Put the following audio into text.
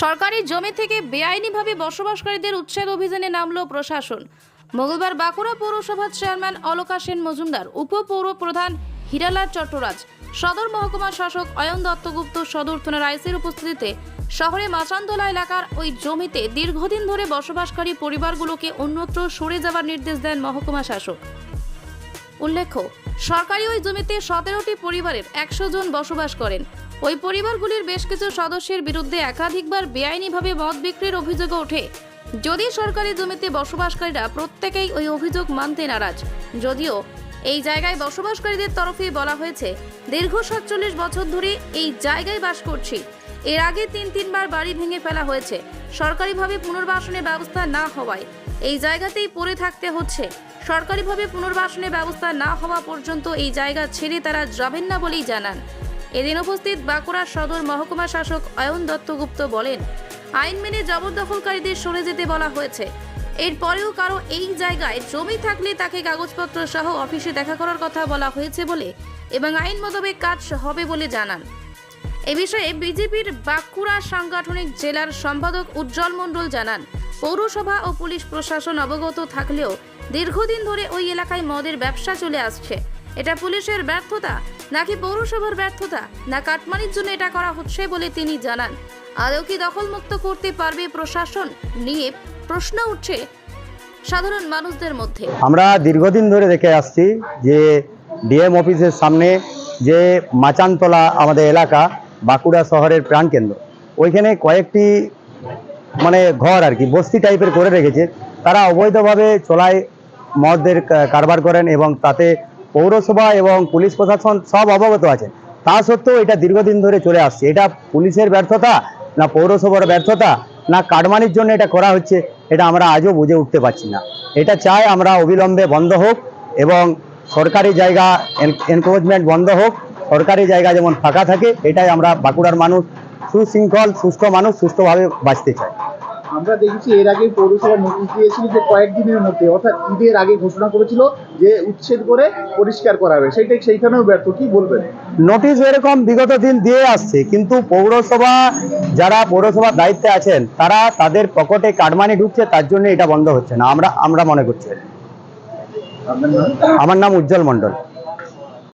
সরকারি জমি থেকে বেআইনিভাবে বসবাসকারীদের উচ্ছেদ অভিযানে নামল প্রশাসন। মঙ্গলবার বাঁকুড়া পৌরসভার চেয়ারম্যান অলকা সেন মজুমদার, উপপৌর প্রধান হীরালাল চট্টরাজ, সদর মহকুমা শাসক অয়ন দত্তগুপ্ত সদর থানার আইসির উপস্থিতিতে শহরে মাচানতলা এলাকার ওই জমিতে দীর্ঘদিন ধরে বসবাসকারী পরিবারগুলোকে অন্যত্র সরে যাওয়ার নির্দেশ দেন মহকুমা শাসক। উল্লেখ্য সরকারি ওই জমিতে সতেরোটি পরিবারের একশো জন বসবাস করেন। ওই পরিবারগুলির বেশ কিছু সদস্যের বিরুদ্ধে একাধিকবার বেআইনিভাবে মদ বিক্রির অভিযোগ ওঠে। যদি সরকারি জমিতে বসবাসকারীরা প্রত্যেকেই ওই অভিযোগ মানতে নারাজ, যদিও এই জায়গায় বসবাসকারীদের তরফে বলা হয়েছে, দীর্ঘ সাতচল্লিশ বছর ধরে এই জায়গায় বাস করছি। এর আগে তিন তিনবার বাড়ি ভেঙে ফেলা হয়েছে। সরকারিভাবে পুনর্বাসনের ব্যবস্থা না হওয়ায় এই জায়গাতেই পড়ে থাকতে হচ্ছে। সরকারিভাবে পুনর্বাসনের ব্যবস্থা না হওয়া পর্যন্ত এই জায়গা ছেড়ে তারা যাবেন না বলেই জানান। এদিন উপস্থিত বাঁকুড়া সদর মহকুমা শাসক অয়ন দত্তগুপ্ত বলেন, আইন মেনে জবরদখলকারীদের সরে যেতে বলা হয়েছে। এরপরেও কারও এই জায়গায় জমি থাকলে তাকে কাগজপত্র সহ অফিসে দেখা করার কথা বলা হয়েছে বলে এবং আইন মোতাবেক কাজ হবে বলে জানান। এ বিষয়ে বিজেপির বাঁকুড়া সাংগঠনিক জেলার সম্পাদক উজ্জ্বল মণ্ডল জানান পৌরসভা ও পুলিশ প্রশাসন অবগত থাকলেও দীর্ঘদিন ধরে ওই এলাকায় মদের ব্যবসা চলে আসছে। এটা পুলিশের ব্যর্থতা নাকি পৌরসভার ব্যর্থতা না কাটমানির জন্য এটা করা হচ্ছে বলে তিনি জানান। আদৌ কি দখলমুক্ত করতে পারবে প্রশাসন নিয়ে প্রশ্ন উঠছে সাধারণ মানুষদের মধ্যে। আমরা দীর্ঘদিন ধরে দেখে আসছি যে ডিএম অফিসের সামনে যে মাচানতলা আমাদের এলাকা বাঁকুড়া শহরের প্রাণকেন্দ্র, ওইখানে কয়েকটি মানে ঘর আর কি, বস্তি টাইপের করে রেখেছে। তারা অবৈধভাবে চলায় মদের কারবার করেন এবং তাতে পৌরসভা এবং পুলিশ প্রশাসন সব অবগত আছে। তা সত্ত্বেও এটা দীর্ঘদিন ধরে চলে আসছে। এটা পুলিশের ব্যর্থতা না পৌরসভার ব্যর্থতা না কাটমানির জন্য এটা করা হচ্ছে, এটা আমরা আজও বুঝে উঠতে পারছি না। এটা চাই আমরা অবিলম্বে বন্ধ হোক এবং সরকারি জায়গা এনক্রোচমেন্ট বন্ধ হোক, সরকারি জায়গা যেমন ফাঁকা থাকে, এটাই আমরা বাঁকুড়ার মানুষ সুশৃঙ্খল, সুস্থ মানুষ, সুস্থভাবে বাঁচতে চাই। আমরা দেখেছি এর আগে পৌরসভা নোটিশ দিয়েছিল যে কয়েকদিনের মধ্যে অর্থাৎ ঈদের আগে ঘোষণা করেছিল যে উচ্ছেদ করে পরিষ্কার করা হবে সেইটাই সেইখানেও ব্যর্থ কি বলবেন? নোটিশ এরকম বিগত দিন দিয়ে আসছে কিন্তু পৌরসভা যারা পৌরসভার দায়িত্বে আছেন তারা তাদের পকেটে কাটমানি ঢুকছে তার জন্য এটা বন্ধ হচ্ছে না। আমরা আমরা মনে করছি। আমার নাম উজ্জ্বল মণ্ডল।